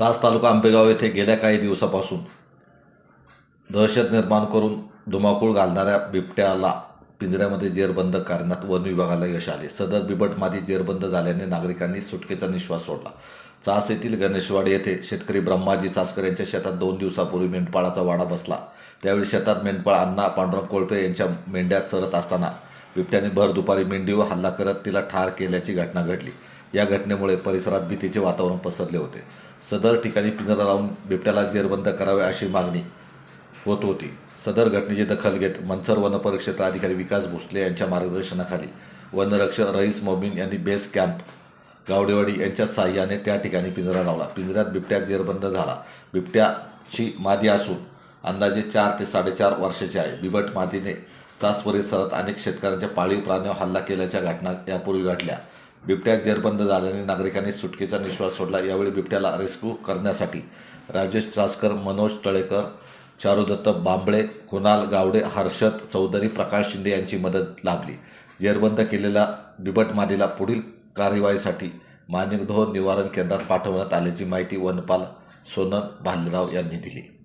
चास तालुका आंबेगाव येथे गेल्या काही दिवसापासून दहशत निर्माण करून धुमाकूळ घालणाऱ्या बिबट्याला पिंजऱ्यामध्ये जेरबंद करण्यात वन विभागाला यश आले. सदर बिबट मादी जेरबंद झाल्याने नागरिकांनी सुटकेचा निश्वास सोडला. चास येथील गणेशवाडी येथे शेतकरी ब्रह्माजी चासकर यांच्या शेतात दोन दिवसापूर्वी मेंढपाळाचा वाडा बसला. त्यावेळी शेतात मेंढपाळ अण्णा पांडुरंग कोळपे यांच्या मेंढ्या चरत असताना बिबट्याने भर दुपारी मेंढीवर हल्ला करत तिला ठार केल्याची घटना घडली. या घटनेमुळे परिसरात भीतीचे वातावरण पसरले होते. सदर ठिकाणी पिंजरा लावून बिबट्याला जेरबंद करावे अशी मागणी होत होती. सदर घटनेची दखल घेत मंचर वन परिक्षेत्र अधिकारी विकास भोसले यांच्या मार्गदर्शनाखाली वनरक्षक रईस मोमीन यांनी बेस कॅम्प गावडेवाडी यांच्या साह्याने त्या ठिकाणी पिंजरा लावला. पिंजऱ्यात बिबट्या जेरबंद झाला. बिबट्याची मादी असून अंदाजे चार ते साडेचार वर्षाची आहे. बिबट मादीने चास परिसरात अनेक शेतकऱ्यांच्या पाळीव प्राण्यावर हल्ला केल्याच्या घटना यापूर्वी घडल्या. बिबट्या जेरबंद झाल्याने नागरिकांनी सुटकेचा निश्वास सोडला. यावेळी बिबट्याला रेस्क्यू करण्यासाठी राजेश चासकर मनोज तळेकर चारुदत्त बांबळे कुणाल गावडे हर्षद चौधरी प्रकाश शिंदे यांची मदत लाभली. जेरबंद केलेल्या बिबट मादीला पुढील कार्यवाहीसाठी माणिकढोह निवारण केंद्रात पाठवण्यात आल्याची माहिती वनपाल सोनन भालेराव यांनी दिली.